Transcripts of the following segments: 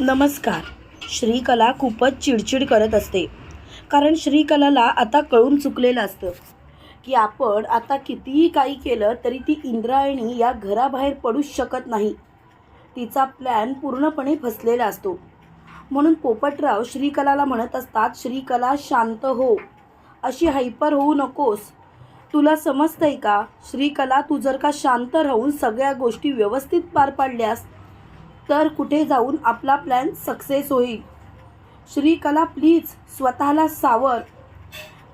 नमस्कार. श्रीकला खूपच चिडचिड करत असते. कारण श्रीकलाला आता कळून चुकलेलं असतं. की आपण आता कितीही काही केलं तरी ती इंद्रायणी या घराबाहेर पडूच शकत नाही. तिचा प्लॅन पूर्णपणे फसलेला असतो. म्हणून पोपटराव श्रीकलाला म्हणत असतात श्रीकला शांत हो. अशी हायपर होऊ नकोस. तुला समजतंय का? श्रीकला तू जर का शांत राहून सगळ्या गोष्टी व्यवस्थित पार पाडल्यास तर कुठे जाऊन आपला प्लॅन सक्सेस होईल? श्रीकला प्लीज स्वतःला सावर.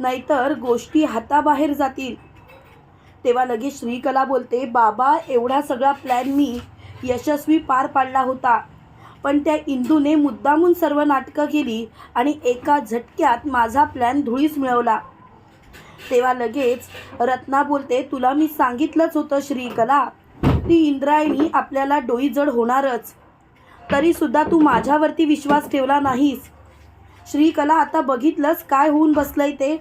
नाहीतर गोष्टी हाताबाहेर जातील. तेव्हा लगेच श्रीकला बोलते बाबा एवढा सगळा प्लॅन मी यशस्वी पार पाडला होता. पण त्या इंदूने मुद्दामून सर्व नाटकं केली आणि एका झटक्यात माझा प्लॅन धुळीस मिळवला. तेव्हा लगेच रत्ना बोलते तुला मी सांगितलंच होतं श्रीकला. ती इंद्रायणी आपल्याला डोईजड होणारच. तरीसुद्धा तू माझ्यावरती विश्वास ठेवला नाहीस. श्रीकला आता बघितलंस काय होऊन बसलंय ते?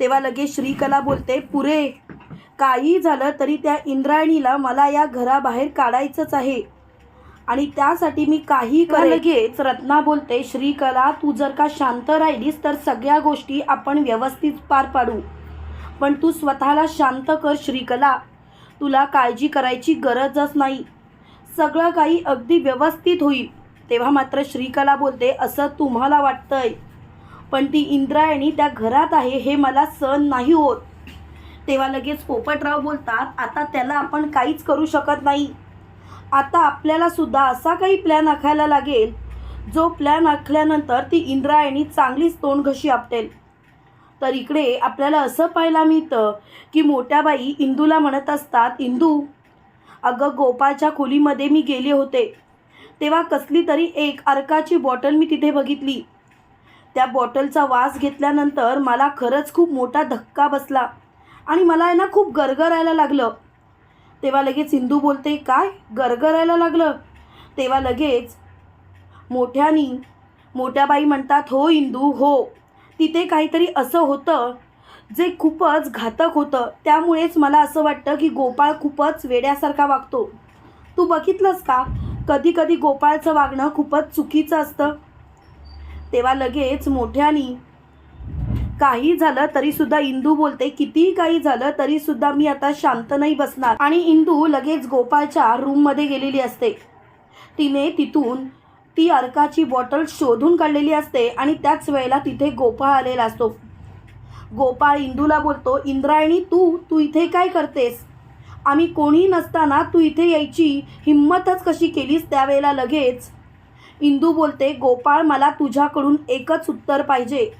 तेव्हा लगेच श्रीकला बोलते पुरे काही झालं तरी त्या इंद्रायणीला मला या घराबाहेर काढायचंच आहे. आणि त्यासाठी मी काही कर लगेच रत्ना बोलते श्रीकला तू जर का शांत राहिलीस तर सगळ्या गोष्टी आपण व्यवस्थित पार पाडू. पण तू स्वतःला शांत कर श्रीकला. तुला काळजी करायची गरजच नाही. सगळं काही अगदी व्यवस्थित होईल. तेव्हा मात्र श्रीकला बोलते असं तुम्हाला वाटतंय. पण ती इंद्रायणी त्या घरात आहे हे मला सहन नाही होत. तेव्हा लगेच पोपटराव बोलतात आता त्याला आपण काहीच करू शकत नाही. आता आपल्याला सुद्धा असा काही प्लॅन आखायला लागेल जो प्लॅन आखल्यानंतर ती इंद्रायणी चांगलीच तोंडघशी आपटेल. तर इकडे आपल्याला असं पाहायला मिळतं की मोठ्या बाई इंदूला म्हणत असतात इंदू अगं गोपाळच्या खोलीमध्ये मी गेले होते. तेव्हा कसली तरी एक अर्काची बॉटल मी तिथे बघितली. त्या बॉटलचा वास घेतल्यानंतर मला खरंच खूप मोठा धक्का बसला आणि मला आहे ना खूप गरगरायला लागलं. तेव्हा लगेच इंदू बोलते काय? गरगरायला लागलं? तेव्हा लगेच मोठ्यानी मोठ्या बाई म्हणतात हो इंदू हो. तिथे काहीतरी असं होतं जे खूपच घातक होतं त्यामुळेच मला असं वाटतं की गोपाळ खूपच वेड्यासारखा वागतो. तू बघितलंस का? कधी कधी गोपाळचं वागणं खूपच चुकीचं असतं. तेव्हा लगेच मोठ्यानी काही झालं तरी सुद्धा इंदू बोलते कितीही काही झालं तरी सुद्धा मी आता शांत नाही बसणार. आणि इंदू लगेच गोपाळच्या रूममध्ये गेलेली असते. तिने तिथून ती अर्काची बॉटल शोधून काढलेली असते आणि त्याच वेळेला तिथे गोपाळ आलेला असतो. गोपाळ इंदूला बोलतो इंद्रायणी तू तू इथे काय करतेस? आम्ही कोणी नसताना तू इथे यायची हिंमतच कशी केलीस त्यावेळेला लगेच? इंदू बोलते गोपाळ मला तुझ्याकडून एकच उत्तर पाहिजे.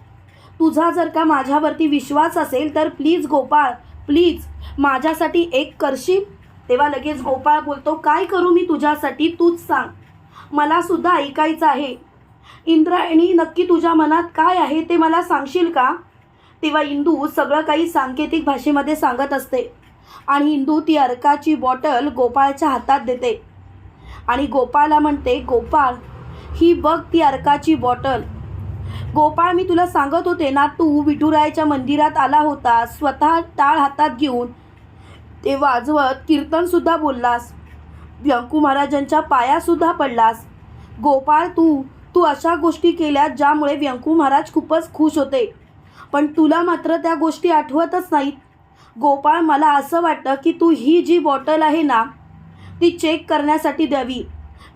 तुझा जर का माझ्यावरती विश्वास असेल तर प्लीज गोपाळ प्लीज माझ्यासाठी एक करशील? तेव्हा लगेच गोपाळ बोलतो काय करू मी तुझ्यासाठी? तूच सांग. मला सुद्धा ऐकायचं आहे. इंद्रायणी नक्की तुझ्या मनात काय आहे ते मला सांगशील का? तेव्हा इंदू सगळं काही सांकेतिक भाषेमध्ये सांगत असते. आणि इंदू ती अर्काची बॉटल गोपाळच्या हातात देते. आणि गोपाळला म्हणते गोपाळ ही बघ ती अर्काची बॉटल. गोपाळ मी तुला सांगत होते ना तू विठुरायाच्या मंदिरात आला होता स्वतः टाळ हातात घेऊन ते वाजवत कीर्तनसुद्धा बोललास. व्यंकू महाराजांच्या पायासुद्धा पडलास. गोपाळ तू तू अशा गोष्टी केल्या ज्यामुळे व्यंकू महाराज खूपच खुश होते. पण तुला मात्र त्या गोष्टी आठवतच नाहीत. गोपाळ मला असं वाटतं की तू ही जी बॉटल आहे ना ती चेक करण्यासाठी द्यावी.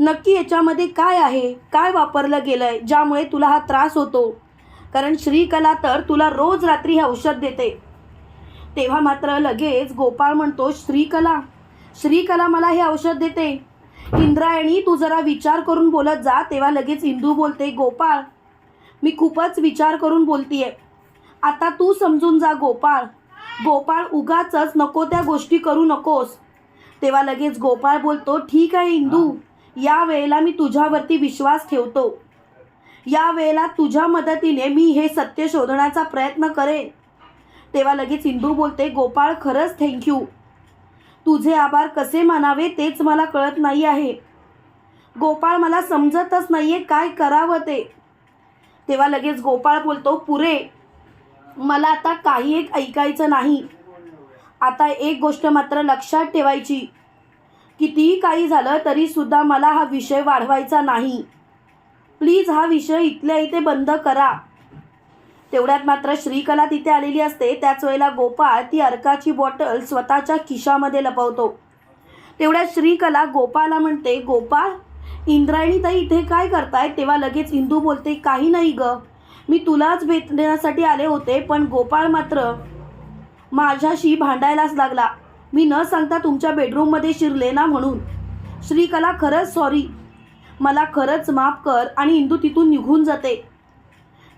नक्की याच्यामध्ये काय आहे? काय वापरलं गेलं आहे ज्यामुळे तुला हा त्रास होतो? कारण श्रीकला तर तुला रोज रात्री हे औषध देते. तेव्हा मात्र लगेच गोपाळ म्हणतो श्रीकला श्रीकला मला हे औषध देते. इंद्रायणी तू जरा विचार करून बोलत जा. तेव्हा लगेच इंदू बोलते गोपाळ मी खूपच विचार करून बोलतीये. आता तू समजून जा गोपाळ. गोपाळ उगाच नको त्या गोष्टी करू नकोस. तेव्हा लगेच गोपाळ बोलतो ठीक आहे इंदू. या वेळेला मी तुझ्यावरती विश्वास ठेवतो. या वेळेला तुझ्या मदतीने मी हे सत्य शोधण्याचा प्रयत्न करेन. तेव्हा लगेच इंदू बोलते गोपाळ खरंच थँक्यू तुझे आभार कसे मानावे तेच मला कळत नाही आहे. गोपाळ मला समजतच नाही आहे काय करावं ते. तेव्हा लगेच गोपाळ बोलतो पुरे मला आता काही एक ऐकायचं नाही. आता एक गोष्ट मात्र लक्षात ठेवायची. कितीही काही झालं तरीसुद्धा मला हा विषय वाढवायचा नाही. प्लीज हा विषय इथल्या इथे बंद करा. तेवढ्यात मात्र श्रीकला तिथे आलेली असते. त्याच वेळेला गोपाळ ती अर्काची बॉटल स्वतःच्या खिशामध्ये लपवतो. तेवढ्यात श्रीकला गोपाळला म्हणते गोपाळ इंद्रायणी ताई इथे काय करताय? तेव्हा लगेच इंदू बोलते काही नाही गं. मी तुलाच भेटण्यासाठी आले होते पण गोपाळ मात्र माझ्याशी भांडायलाच लागला. मी न सांगता तुमच्या बेडरूममध्ये शिरले ना म्हणून. श्रीकला खरंच सॉरी मला खरंच माफ कर आणि इंदू तिथून निघून जाते.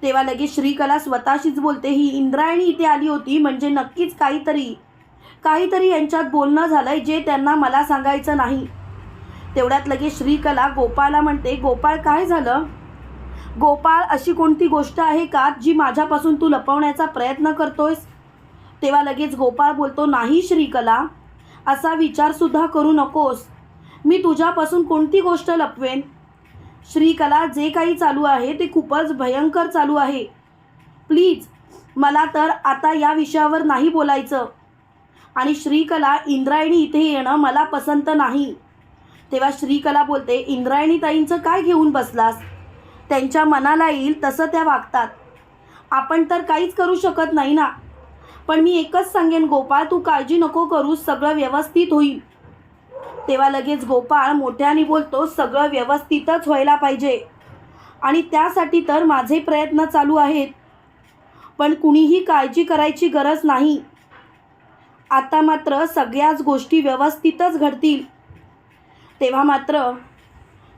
तेव्हा लगेच श्रीकला स्वतःशीच बोलते ही इंद्रायणी इथे आली होती म्हणजे नक्कीच काहीतरी काहीतरी यांच्यात बोलणं झालंय जे त्यांना मला सांगायचं नाही. तेवढ्यात लगेच श्रीकला गोपाळला म्हणते गोपाळ काय झालं? गोपाळ अशी कोणती गोष्ट आहे का जी माझ्यापासून तू लपवण्याचा प्रयत्न करतोयस? तेव्हा लगेच गोपाळ बोलतो नाही श्रीकला असा विचारसुद्धा करू नकोस. मी तुझ्यापासून कोणती गोष्ट लपवेन? श्रीकला जे काही चालू आहे ते खूपच भयंकर चालू आहे. प्लीज मला तर आता या विषयावर नाही बोलायचं. आणि श्रीकला इंद्रायणी इथे येणं मला पसंत नाही. तेव्हा श्रीकला बोलते इंद्रायणी ताईंचं काय घेऊन बसलास? त्यांच्या मनाला येईल तसं त्या वागतात. आपण तर काहीच करू शकत नाही ना. पण मी एकच सांगेन गोपाळ तू काळजी नको करू सगळं व्यवस्थित होईल. तेव्हा लगेच गोपाळ मोठ्याने बोलतो सगळं व्यवस्थितच व्हायला पाहिजे. आणि त्यासाठी तर माझे प्रयत्न चालू आहेत. पण कुणीही काळजी करायची गरज नाही. आता मात्र सगळ्याच गोष्टी व्यवस्थितच घडतील. तेव्हा मात्र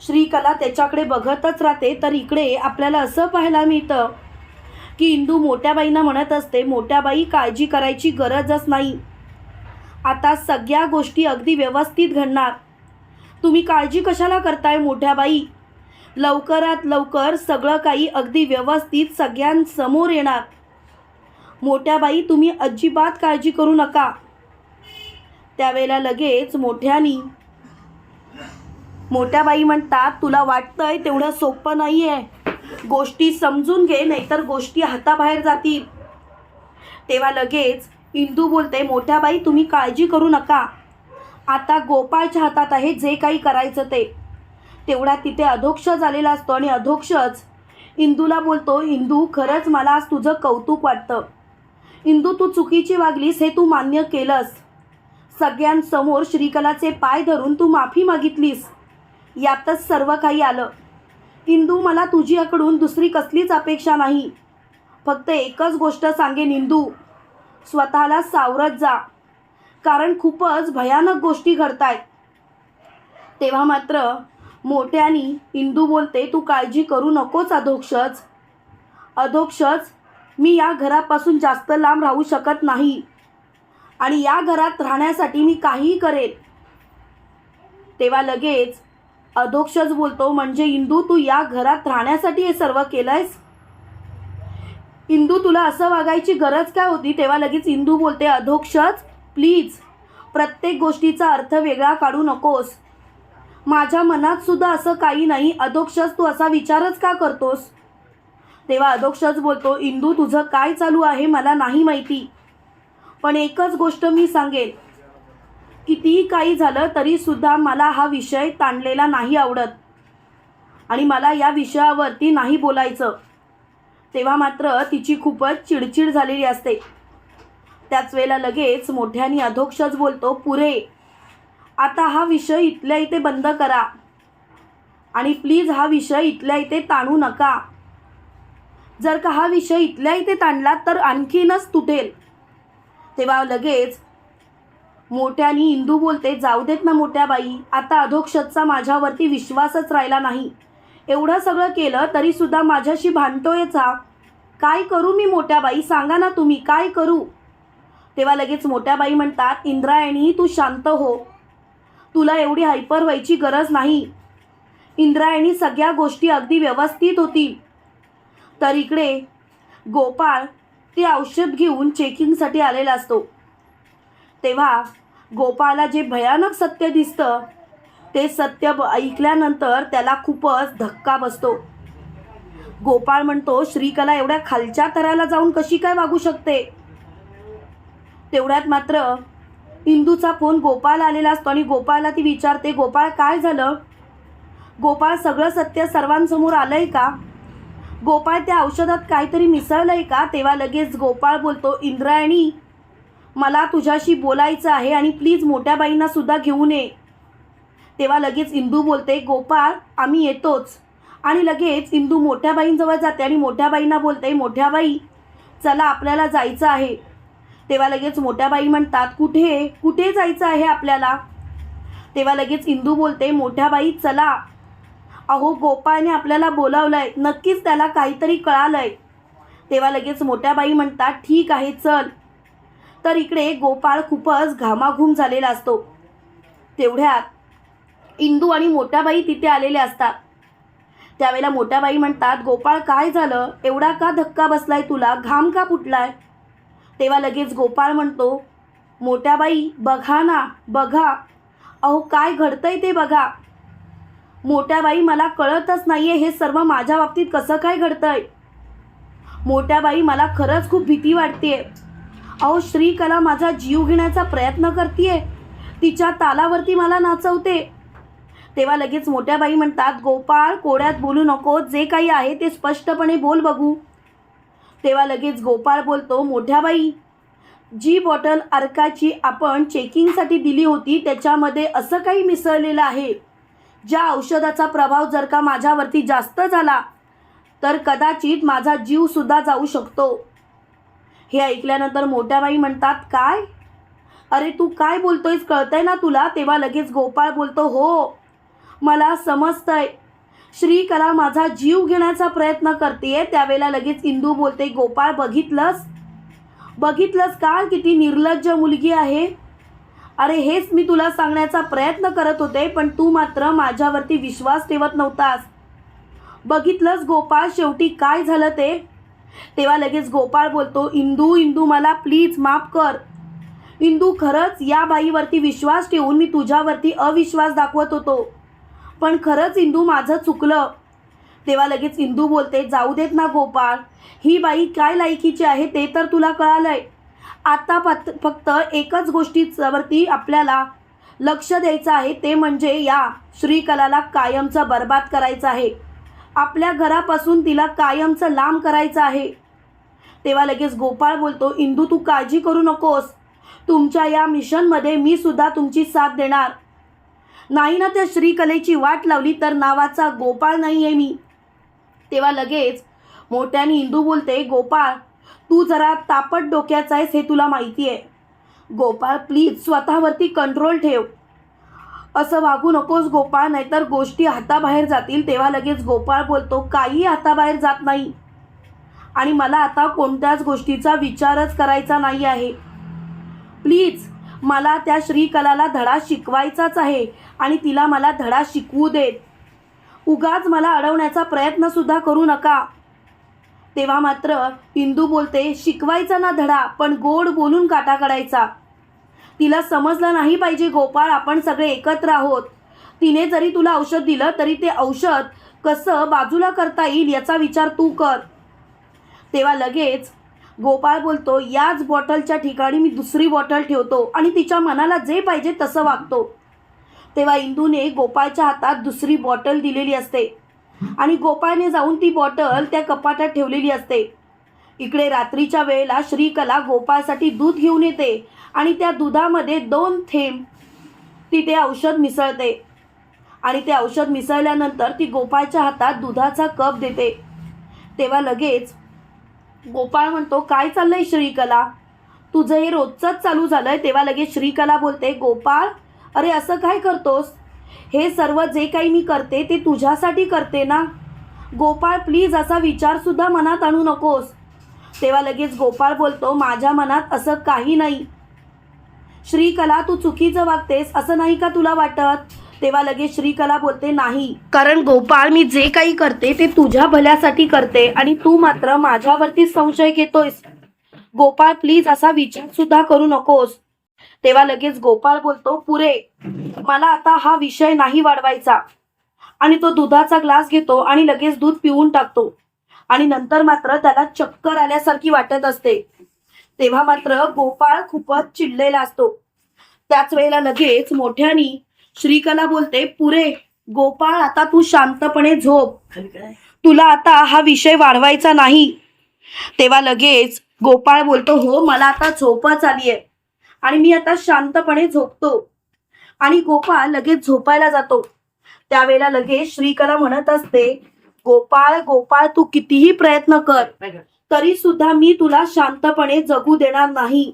श्रीकला त्याच्याकडे बघतच राहते तर इकडे आपल्याला असं पाहायला मिळतं की इंदू मोठ्याबाईंना म्हणत असते मोठ्याबाई काळजी करायची गरजच नाही. आता सगळ्या गोष्टी अगदी व्यवस्थित घडणार. तुम्ही काळजी कशाला करताय मोठ्या बाई लवकरात लवकर सगळं काही अगदी व्यवस्थित सगळ्यांसमोर येणार. मोठ्याबाई तुम्ही अजिबात काळजी करू नका. त्यावेळेला लगेच मोठ्यानी मोठ्या बाई म्हणतात तुला वाटतंय तेवढं सोपं नाही आहे गोष्टी समजून घे नाहीतर गोष्टी हाताबाहेर जातील. तेव्हा लगेच इंदू बोलते मोठ्या बाई तुम्ही काळजी करू नका. आता गोपाळच्या हातात आहे जे काही करायचं ते. तेवढा तिथे अधोक्ष झालेला असतो आणि अधोक्षच इंदूला बोलतो इंदू खरंच मला आज तुझं कौतुक वाटतं. इंदू तू चुकीची वागलीस हे तू मान्य केलंस. सगळ्यांसमोर श्रीकलाचे पाय धरून तू माफी मागितलीस. यातच सर्व काही आलं. इंदू मला तुझ्याकडून दुसरी कसलीच अपेक्षा नाही. फक्त एकच गोष्ट सांगेन इंदू स्वतःला सावरत जा. कारण खूपच भयानक गोष्टी घडतायत. तेव्हा मात्र मोठ्यानी इंदू बोलते तू काळजी करू नकोस अधोक्षच. अधोक्षच मी या घरापासून जास्त लांब राहू शकत नाही. आणि या घरात राहण्यासाठी मी काहीही करेन. तेव्हा लगेच अधोक्षच बोलतो म्हणजे इंदू तू या घरात राहण्यासाठी हे सर्व केलंयस? इंदू तुला असं वागायची गरज काय होती? तेव्हा लगेच इंदू बोलते अधोक्षच प्लीज प्रत्येक गोष्टीचा अर्थ वेगळा काढू नकोस. माझ्या मनात सुद्धा असं काही नाही अधोक्षच तू असा विचारच का करतोस? तेव्हा अधोक्षच बोलतो इंदू तुझं काय चालू आहे मला नाही माहिती. पण एकच गोष्ट मी सांगेन कितीही काही झालं तरीसुद्धा मला हा विषय ताणलेला नाही आवडत. आणि मला या विषयावरती नाही बोलायचं. तेव्हा मात्र तिची खूपच चिडचिड झालेली असते. त्याच वेळेला लगेच मोठ्याने अधोक्षच बोलतो पुरे आता हा विषय इथल्या इथे बंद करा. आणि प्लीज हा विषय इथल्या इथे ताणू नका. जर का हा विषय इथल्या इथे ताणला तर आणखीनच तुटेल. तेव्हा लगेच मोठ्यानी इंदू बोलते जाऊ देत ना मोठ्या बाई आता अधोक्षतचा माझ्यावरती विश्वासच राहिला नाही. एवढं सगळं केलं तरीसुद्धा माझ्याशी भांडतोयचा काय करू मी मोठ्या बाई? सांगा ना तुम्ही काय करू? तेव्हा लगेच मोठ्या बाई म्हणतात इंद्रायणी तू शांत हो. तुला एवढी हायपर व्हायची गरज नाही. इंद्रायणी सगळ्या गोष्टी अगदी व्यवस्थित होतील तर इकडे गोपाळ ते औषध घेऊन चेकिंगसाठी आलेला असतो. तेव्हा गोपाळला जे भयानक सत्य दिसतं ते सत्य ब- ऐकल्यानंतर त्याला खूपच धक्का बसतो. गोपाळ म्हणतो श्रीकला एवढ्या खालच्या थराला जाऊन कशी काय वागू शकते? तेवढ्यात मात्र इंदूचा फोन गोपाळ आलेला असतो आणि गोपाळला ती विचारते गोपाळ काय झालं? गोपाळ सगळं सत्य सर्वांसमोर आलंय का? गोपाळ त्या औषधात काहीतरी मिसळलं आहे का? तेव्हा लगेच गोपाळ बोलतो इंद्रायणी मला तुझ्याशी बोलायचं आहे आणि प्लीज मोठ्या बाईंना सुद्धा घेऊन ये. तेव्हा लगेच इंदू बोलते गोपाळ आम्ही येतोच. आणि लगेच इंदू मोठ्या बाईंजवळ जाते आणि मोठ्या बाईंना बोलते मोठ्या बाई चला आपल्याला जायचं आहे. तेव्हा लगेच मोठ्या बाई म्हणतात कुठे? कुठे जायचं आहे आपल्याला? तेव्हा लगेच इंदू बोलते मोठ्या बाई चला. अहो गोपाळने आपल्याला बोलावलंय. नक्कीच त्याला काहीतरी कळालंय. तेव्हा लगेच मोठ्या बाई म्हणतात ठीक आहे चल. तर इकडे गोपाळ खूपच घामाघूम झालेला असतो. तेवढ्यात इंदू आणि मोठ्याबाई तिथे आलेले असतात. त्यावेळेला मोठ्याबाई म्हणतात गोपाळ काय झालं? एवढा का धक्का बसलाय तुला? घाम का फुटलाय? तेव्हा लगेच गोपाळ म्हणतो मोठ्या बाई बघा ना बघा. अहो काय घडतंय ते बघा. मोठ्या बाई मला कळतच नाही आहे हे सर्व माझ्या बाबतीत कसं काय घडतंय. मोठ्या बाई मला खरंच खूप भीती वाटतेय. अहो श्रीकला माझा जीव घेण्याचा प्रयत्न करतीये. तिच्या तालावरती मला नाचवते. तेव्हा लगेच मोठ्या बाई म्हणतात गोपाळ कोड्यात बोलू नको. जे काही आहे ते स्पष्टपणे बोल बघू. तेव्हा लगेच गोपाळ बोलतो मोठ्या बाई जी बॉटल अर्काची आपण चेकिंगसाठी दिली होती त्याच्यामध्ये असं काही मिसळलेलं आहे. ज्या औषधाचा प्रभाव जर का माझ्यावरती जास्त झाला तर कदाचित माझा जीवसुद्धा जाऊ शकतो. हे ऐकल्यानंतर मोठ्या बाई म्हणतात काय? अरे तू काय बोलतोयस? कळतंय ना तुला? तेव्हा लगेच गोपाळ बोलतो हो मला समजतंय. श्रीकला माझा जीव घेण्याचा प्रयत्न करते त्यावेळेला लगेच इंदू बोलते गोपाळ बघितलंस? बघितलंस का? किती निर्लज्ज मुलगी आहे. अरे हेच मी तुला सांगण्याचा प्रयत्न करत होते पण तू मात्र माझ्यावरती विश्वास ठेवत नव्हतास. बघितलंस गोपाळ? शेवटी काय झालं ते? तेव्हा लगेच गोपाळ बोलतो इंदू इंदू मला प्लीज माफ कर. इंदू खरंच या बाईवरती विश्वास ठेवून मी तुझ्यावरती अविश्वास दाखवत होतो. पण खरंच इंदू माझं चुकलं. तेव्हा लगेच इंदू बोलते जाऊ देत ना गोपाळ. ही बाई काय लायकीची आहे ते तर तुला कळालंय. आता फक्त फक्त एकच गोष्टीवरती आपल्याला लक्ष द्यायचं आहे ते म्हणजे या श्रीकलाला कायमचं बर्बाद करायचं आहे. आपल्या घरापासून तिला कायमचं लांब करायचं आहे. तेव्हा लगेच गोपाळ बोलतो इंदू तू काळजी करू नकोस. तुमच्या या मिशनमध्ये मी सुद्धा तुमची साथ देणार. नाही ना त्या श्रीकलेची वाट लावली तर नावाचा गोपाळ नाही आहे मी. तेव्हा लगेच मोठ्याने इंदू बोलते गोपाळ तू जरा तापट डोक्याचा आहेस हे तुला माहिती आहे गोपाळ प्लीज स्वतःवरती कंट्रोल ठेव. असं वागू नकोस गोपाळ नाहीतर गोष्टी हाताबाहेर जातील. तेव्हा लगेच गोपाळ बोलतो काही हाताबाहेर जात नाही. आणि मला आता कोणत्याच गोष्टीचा विचारच करायचा नाही आहे. प्लीज मला त्या श्रीकलाला धडा शिकवायचाच आहे आणि तिला मला धडा शिकवू देत. उगाच मला अडवण्याचा प्रयत्नसुद्धा करू नका. तेव्हा मात्र इंदू बोलते शिकवायचा ना धडा पण गोड बोलून काटा काढायचा. तिला समजलं नाही पाहिजे गोपाळ. आपण सगळे एकत्र आहोत. तिने जरी तुला औषध दिलं तरी ते औषध कसं बाजूला करता येईल याचा विचार तू कर. तेव्हा लगेच गोपाळ बोलतो याच बॉटलच्या ठिकाणी मी दुसरी बॉटल ठेवतो आणि तिच्या मनाला जे पाहिजे तसं वागतो. तेव्हा इंदूने गोपाळच्या हातात दुसरी बॉटल दिलेली असते आणि गोपाळने जाऊन ती बॉटल त्या कपाटात ठेवलेली असते. इकडे रात्रीच्या वेळेला श्रीकला गोपाळसाठी दूध घेऊन येते आणि त्या दुधामध्ये दोन थेंब ती ते औषध मिसळते. आणि ते औषध मिसळल्यानंतर ती गोपाळच्या हातात दुधाचा कप देते. तेव्हा लगेच गोपाळ म्हणतो काय चाललंय श्रीकला? तुझं हे रोजचंच चालू झालंय. तेव्हा लगेच श्रीकला बोलते गोपाळ अरे असं काय करतोस? हे सर्व जे काही मी करते ते तुझ्यासाठी करते ना? गोपाळ प्लीज असा विचारसुद्धा मनात आणू नकोस. तेव्हा लगेच गोपाळ बोलतो माझ्या मनात असं काही नाही. श्रीकला तू चुकीचं वागतेस असं नाही का तुला वाटत? तेव्हा लगेच श्रीकला बोलते नाही. कारण गोपाळ मी जे काही करते ते तुझ्या भल्यासाठी करते आणि तू मात्र माझ्यावरती संशय घेतोयस. गोपाळ प्लीज असा विचार सुद्धा करू नकोस. तेव्हा लगेच गोपाळ बोलतो पुरे मला आता हा विषय नाही वाढवायचा. आणि तो दुधाचा ग्लास घेतो आणि लगेच दूध पिऊन टाकतो. आणि नंतर मात्र त्याला चक्कर आल्यासारखी वाटत असते. तेव्हा मात्र गोपाळ खूपच चिडलेला असतो. त्याच वेळेला लगेच मोठ्यानी श्रीकला बोलते पुरे गोपाळ आता तू शांतपणे झोप. तुला आता हा विषय वाढवायचा नाही. तेव्हा लगेच गोपाळ बोलतो हो मला आता झोपच आली आहे आणि मी आता शांतपणे झोपतो. आणि गोपाळ लगेच झोपायला जातो. त्यावेळेला लगेच श्रीकला म्हणत असते गोपाळ गोपाळ तू कितीही प्रयत्न कर? तरी सुद्धा मी तुला शांतपणे जगू देणार नाही.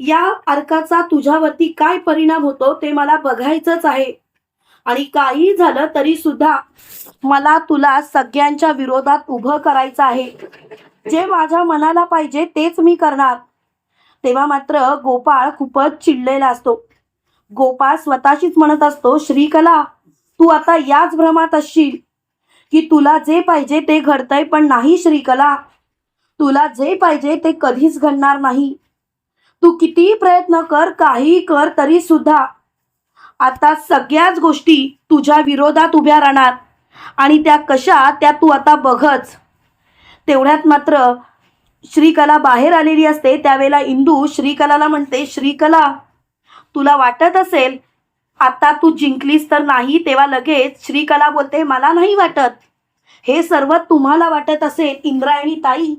या अर्काचा तुझ्यावरती काय परिणाम होतो ते मला बघायचंच आहे. आणि काही झालं तरी सुद्धा मला तुला सगळ्यांच्या विरोधात उभं करायचं आहे. जे माझ्या मनाला पाहिजे तेच मी करणार. तेव्हा मात्र गोपाळ खूपच चिडलेला असतो. गोपाळ स्वतःशीच म्हणत असतो श्रीकला तू आता याच भ्रमात असशील. की तुला जे पाहिजे ते घडतंय पण नाही श्रीकला. तुला जे पाहिजे ते कधीच घडणार नाही. तू कितीही प्रयत्न कर काही कर तरी सुद्धा. आता सगळ्याच गोष्टी तुझ्या विरोधात उभ्या राहणार आणि त्या कशा त्या तू आता बघच. तेवढ्यात मात्र श्रीकला बाहेर आलेली असते त्यावेळेला इंदू श्रीकलाला म्हणते श्रीकला तुला वाटत असेल आता तू जिंकलीस तर नाही तेव्हा लगेच श्रीकला बोलते मला नाही वाटत. हे सर्व तुम्हाला वाटत असेल इंद्रायणी ताई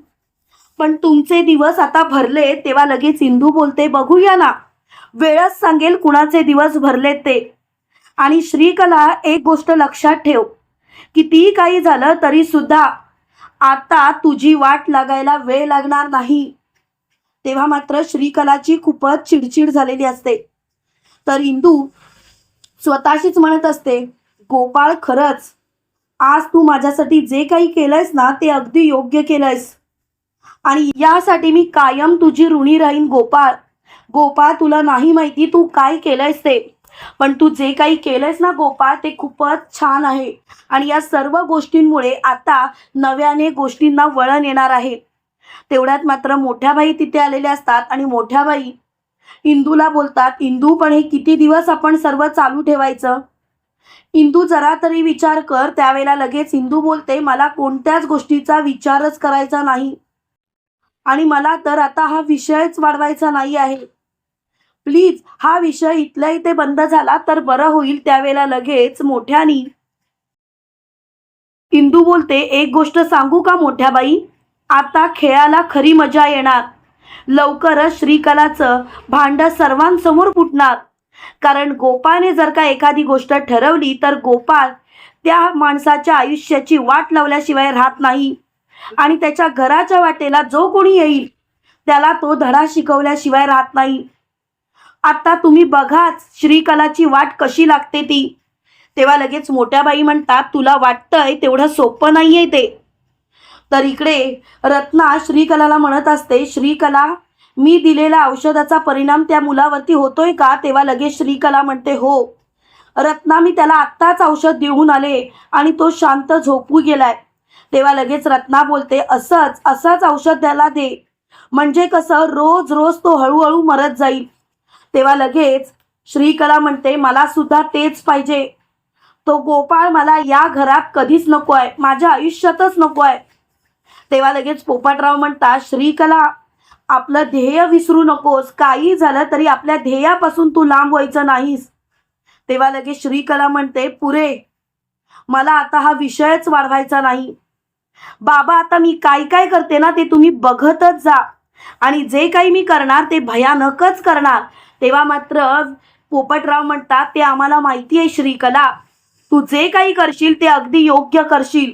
पण तुमचे दिवस आता भरले तेव्हा लगेच इंदू बोलते बघूया ना. वेळच सांगेल कुणाचे दिवस भरले ते. आणि श्रीकला एक गोष्ट लक्षात ठेव कितीही काही झालं तरी सुद्धा आता तुझी वाट लागायला वेळ लागणार नाही. तेव्हा मात्र श्रीकलाची खूपच चिडचिड झालेली असते. तर इंदू स्वतःशीच म्हणत असते गोपाळ खरंच आज तू माझ्यासाठी जे काही केलंयस ना ते अगदी योग्य केलंयस. आणि यासाठी मी कायम तुझी ऋणी राहीन गोपाळ. गोपाळ तुला नाही माहिती तू काय केलंयस ते. पण तू जे काही केलंयस ना गोपाळ ते खूपच छान आहे. आणि या सर्व गोष्टींमुळे आता नव्याने गोष्टींना वळण येणार आहे. तेवढ्यात मात्र मोठ्या बाई तिथे आलेल्या असतात आणि मोठ्या बाई इंदूला बोलतात इंदू पण हे किती दिवस आपण सर्व चालू ठेवायचं? इंदू जरा तरी विचार कर त्यावेळेला लगेच इंदू बोलते मला कोणत्याच गोष्टीचा विचारच करायचा नाही. आणि मला तर आता हा विषयच वाढवायचा नाही आहे. प्लीज हा विषय इथल्या इथे बंद झाला तर बरं होईल त्यावेळेला लगेच मोठ्यानी. इंदू बोलते एक गोष्ट सांगू का मोठ्या बाई आता खेळाला खरी मजा येणार. लवकरच श्रीकलाचं भांड सर्वांसमोर फुटणार. कारण गोपाळने जर का एखादी गोष्ट ठरवली तर गोपाळ त्या माणसाच्या आयुष्याची वाट लावल्याशिवाय राहत नाही. आणि त्याच्या घराच्या वाटेला जो कोणी येईल त्याला तो धडा शिकवल्याशिवाय राहत नाही. आता तुम्ही बघाच श्रीकलाची वाट कशी लागते ती. तेव्हा लगेच मोठ्या बाई म्हणतात तुला वाटतंय तेवढं सोपं नाहीये ते. तर इकडे रत्ना श्रीकलाला म्हणत असते श्रीकला मी दिलेल्या औषधाचा परिणाम त्या मुलावरती होतोय का? तेव्हा लगेच श्रीकला म्हणते हो. रत्ना मी त्याला आत्ताच औषध देऊन आले आणि तो शांत झोपू गेलाय. तेव्हा लगेच रत्ना बोलते असंच असंच औषध त्याला दे. म्हणजे कसं रोज रोज तो हळूहळू मरत जाईल. तेव्हा लगेच श्रीकला म्हणते मला सुद्धा तेच पाहिजे. तो गोपाळ मला या घरात कधीच नको आहे माझ्या आयुष्यातच नको आहे तेव्हा लगेच पोपटराव म्हणतात श्रीकला आपलं ध्येय विसरू नकोस. काही झालं तरी आपल्या ध्येयापासून तू लांब व्हायचं नाहीस. तेव्हा लगेच श्रीकला म्हणते पुरे मला आता हा विषयच वाढवायचा नाही. बाबा आता मी काय काय करते ना ते तुम्ही बघतच जा. आणि जे काही मी करणार ते भयानकच करणार. तेव्हा मात्र पोपटराव म्हणतात ते आम्हाला माहिती आहे श्रीकला. तू जे काही करशील ते अगदी योग्य करशील.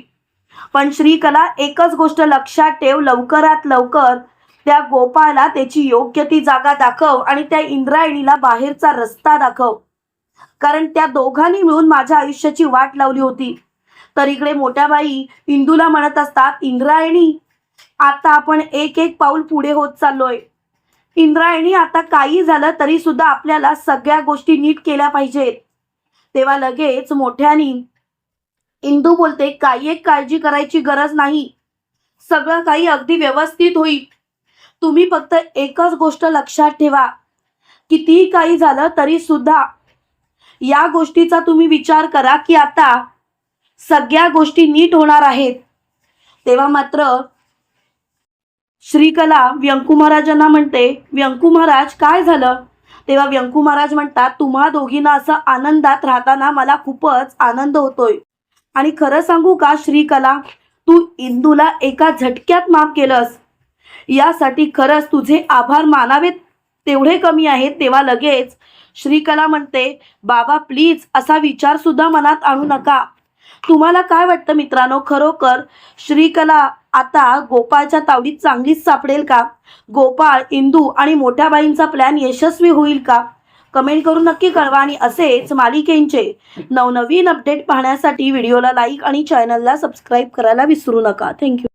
पण श्रीकला एकच गोष्ट लक्षात ठेव लवकरात लवकर त्या गोपाळला त्याची योग्य ती जागा दाखव आणि त्या इंद्रायणीला बाहेरचा रस्ता दाखव. कारण त्या दोघांनी मिळून माझ्या आयुष्याची वाट लावली होती. तर इकडे मोठ्या बाई इंदूला म्हणत असतात इंद्रायणी आता आपण एक एक पाऊल पुढे होत चाललोय. इंद्रायणी आता काही झालं तरी सुद्धा आपल्याला सगळ्या गोष्टी नीट केल्या पाहिजेत. तेव्हा लगेच मोठ्यानी इंदू बोलते काही एक काळजी करायची गरज नाही. सगळं काही अगदी व्यवस्थित होईल. तुम्ही फक्त एकच गोष्ट लक्षात ठेवा. कितीही काही झालं तरी सुद्धा या गोष्टीचा तुम्ही विचार करा की आता सगळ्या गोष्टी नीट होणार आहेत. तेव्हा मात्र श्रीकला व्यंकू महाराजांना म्हणते व्यंकू महाराज काय झालं? तेव्हा व्यंकू महाराज म्हणतात तुम्हा दोघींना असं आनंदात राहताना मला खूपच आनंद होतोय. आणि खरं सांगू का श्रीकला तू इंदूला एका झटक्यात माफ केलंस. यासाठी खरंच तुझे आभार मानावेत तेवढे कमी आहेत. तेव्हा लगेच श्रीकला म्हणते बाबा प्लीज असा विचार सुद्धा मनात आणू नका. तुम्हाला काय वाटतं मित्रांनो? खरोखर श्रीकला आता गोपाळच्या तावडीत चांगलीच सापडेल का? गोपाळ इंदू आणि मोठ्या बाईंचा प्लॅन यशस्वी होईल का? कमेंट करून नक्की कळवा आणि असेच मालिकेंचे नवनवीन अपडेट पाहण्यासाठी व्हिडिओला लाईक आणि चॅनलला सबस्क्राईब करायला विसरू नका. थँक्यू